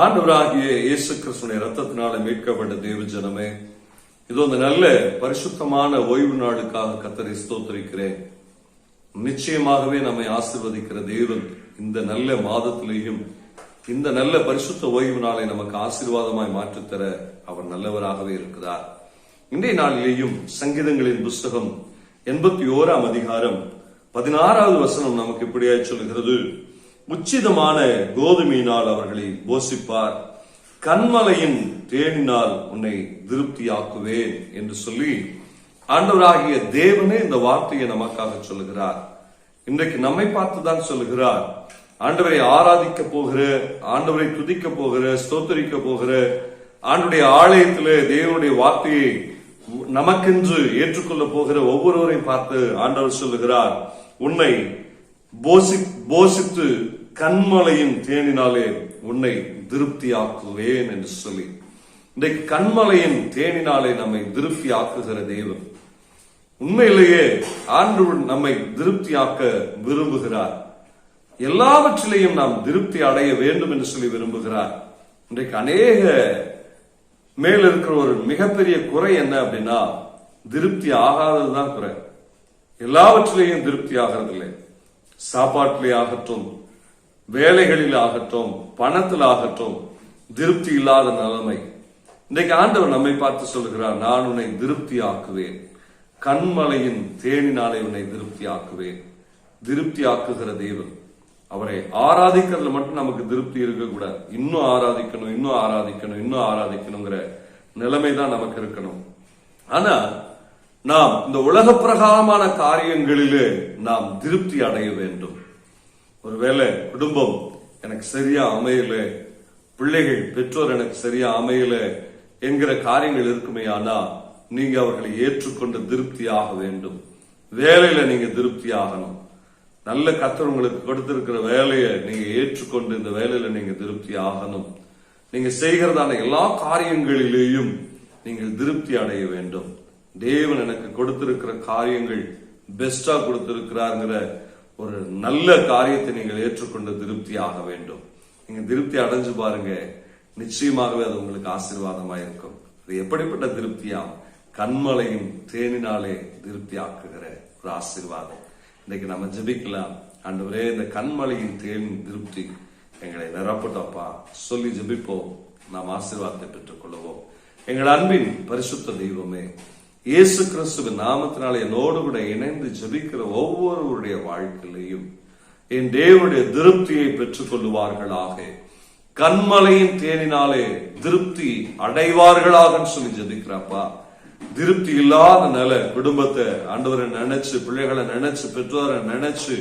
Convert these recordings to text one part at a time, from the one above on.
ஆண்டவராகிய இயேசு கிறிஸ்துடைய ரத்தத்தினால மீட்கப்பட்ட தேவ ஜனமே இது ஒரு நல்ல பரிசுத்தமான ஓய்வு நாளுக்காக கத்தரை ஸ்தோத்திருக்கிறேன். நிச்சயமாகவே நம்மை ஆசிர்வதிக்கிற தேவன் இந்த நல்ல மாதத்திலேயும் இந்த நல்ல பரிசுத்த ஓய்வு நாளை நமக்கு ஆசீர்வாதமாய் மாற்றித்தர அவர் நல்லவராகவே இருக்கிறார். இன்றைய நாளிலேயும் சங்கீதங்களின் புஸ்தகம் எண்பத்தி ஓராம் அதிகாரம் பதினாறாவது வசனம் நமக்கு இப்படியாய் சொல்லுகிறது. உச்சிதமான கோதுமையினால் அவர்களை போஷிப்பார் கண்மலையின் தேனினால் உன்னை திருப்தியாக்குவேன் என்று சொல்லி ஆண்டவராகிய தேவனே இந்த வார்த்தையை நமக்காக சொல்லுகிறார். இன்றைக்கு நம்மை பார்த்துதான் சொல்லுகிறார். ஆண்டவரை ஆராதிக்க போகிற ஆண்டவரை துதிக்க போகிற ஸ்தோத்தரிக்க போகிற ஆண்டுடைய ஆலயத்தில் தேவனுடைய வார்த்தையை நமக்கென்று ஏற்றுக்கொள்ள போகிற ஒவ்வொருவரையும் பார்த்து ஆண்டவர் சொல்லுகிறார். உன்னை போசி போசித்து கண்மலையின் தேனினாலே உன்னை திருப்தியாக்குவேன் என்று சொல்லி. இன்றைக்கு கண்மலையின் தேனினாலே நம்மை திருப்தி ஆக்குகிற தெய்வம் உண்மையிலேயே ஆண்டு நம்மை திருப்தியாக்க விரும்புகிறார். எல்லாவற்றிலையும் நாம் திருப்தி அடைய வேண்டும் என்று சொல்லி விரும்புகிறார். இன்றைக்கு அநேக மேல் இருக்கிற ஒரு மிகப்பெரிய குறை என்ன அப்படின்னா திருப்தி ஆகாததுதான் குறை. எல்லாவற்றிலையும் திருப்தி ஆகிறதில்லை. சாப்பாட்டிலே ஆகட்டும் வேலைகளில் ஆகட்டும் பணத்தில் ஆகட்டும் திருப்தி இல்லாத நிலைமை. இன்றைக்கு ஆண்டவர் நம்மை பார்த்து சொல்கிறார் நான் உன்னை திருப்தி ஆக்குவேன் கண்மலையின் தேனினாலே உன்னை திருப்தி ஆக்குவேன் திருப்தி ஆக்குகிற தேவன். அவரை ஆராதிக்கிறதுல மட்டும் நமக்கு திருப்தி இருக்கக்கூடாது இன்னும் ஆராதிக்கணும் இன்னும் ஆராதிக்கணும் இன்னும் ஆராதிக்கணுங்கிற நிலைமை தான் நமக்கு இருக்கணும். ஆனா நாம் இந்த உலக பிரகாரமான காரியங்களிலே நாம் திருப்தி அடைய வேண்டும். ஒருவேளை குடும்பம் எனக்கு சரியா அமையல பிள்ளைகள் பெற்றோர் எனக்கு சரியா அமையல என்கிற காரியங்கள் இருக்குமே ஆனா நீங்க அவர்களை ஏற்றுக்கொண்டு திருப்தி ஆக வேண்டும். வேலையில நீங்க திருப்தி ஆகணும் நல்ல கத்தர் உங்களுக்கு கொடுத்திருக்கிற வேலையை நீங்க ஏற்றுக்கொண்டு இந்த வேலையில நீங்க திருப்தி ஆகணும் நீங்க செய்கிறதான எல்லா காரியங்களிலேயும் நீங்கள் திருப்தி அடைய வேண்டும். தேவன் எனக்கு கொடுத்திருக்கிற காரியங்கள் பெஸ்டா கொடுத்திருக்கிறாருங்கிற ஒரு நல்ல காரியத்தை நீங்கள் ஏற்றுக்கொண்டு திருப்தி ஆக வேண்டும். நீங்க திருப்தி அடைஞ்சு பாருங்க. நிச்சயமாகவே அது உங்களுக்கு ஆசீர்வாதமா இருக்கும். அது எப்படிப்பட்ட திருப்தியா கண்மலையும் தேனினாலே திருப்தி ஆக்குகிற ஒரு ஆசீர்வாதம். இன்னைக்கு நம்ம ஜெபிக்கலாம். அன்றுவரே இந்த கண்மலையின் தேன் திருப்தி எங்களை நிரப்பட்டப்பா. சொல்லி ஜெபிப்போம். நாம் ஆசீர்வாதத்தை பெற்றுக்கொள்வோம். எங்கள் அன்பின் பரிசுத்த தெய்வமே இயேசு கிறிஸ்துவின் நாமத்தினாலே என்னோடு கூட இணைந்து ஜபிக்கிற ஒவ்வொருவருடைய வாழ்க்கையிலையும் என் தேவனுடைய திருப்தியை பெற்றுக் கொள்ளுவார்களாக கண்மலையின் தேனினாலே திருப்தி அடைவார்களாக சொல்லி ஜபிக்கிறப்பா திருப்தி இல்லாத நில குடும்பத்தை ஆண்டவரை நினைச்சு பிள்ளைகளை நினைச்சு பெற்றோரை நினைச்சு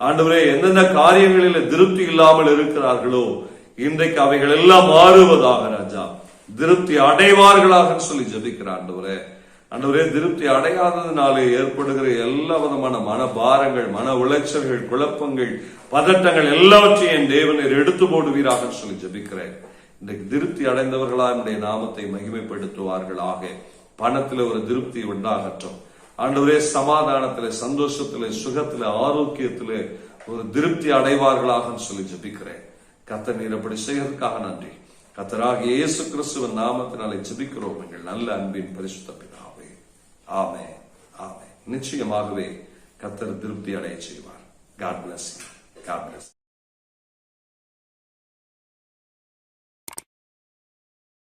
ஆண்டவரே எந்தெந்த காரியங்களில திருப்தி இல்லாமல் இருக்கிறார்களோ இன்றைக்கு அவைகள் எல்லாம் மாறுவதாக ராஜா. திருப்தி அடைவார்களாக சொல்லி ஜபிக்கிற ஆண்டவரே. அன்றுவரே திருப்தி அடையாததுனாலே ஏற்படுகிற எல்லா விதமான மன பாரங்கள் மன உளைச்சல்கள் குழப்பங்கள் பதட்டங்கள் எல்லாவற்றையும் என் தேவனர் எடுத்து போடுவீராக சொல்லி ஜபிக்கிறேன். இன்றைக்கு திருப்தி அடைந்தவர்களா என்னுடைய நாமத்தை மகிமைப்படுத்துவார்களாக. பணத்தில் ஒரு திருப்தி உண்டாகட்டும். ஆண்டவரே சமாதானத்துல சந்தோஷத்துல சுகத்துல ஆரோக்கியத்துல ஒரு திருப்தி அடைவார்களாக சொல்லி ஜபிக்கிறேன். கத்த நீர் அப்படி செய்வதற்காக நன்றி. கத்தராக இயேசு கிறிஸ்துவன் நாமத்தினாலே ஜபிக்கிறோம். எங்கள் நல்ல அன்பின் பரிசுத்த ஆமே ஆமே நிச்சயமாகவே கத்தர் திருப்தி அடைய செய்வார் காட் பிளஸ் காட் பிளஸ்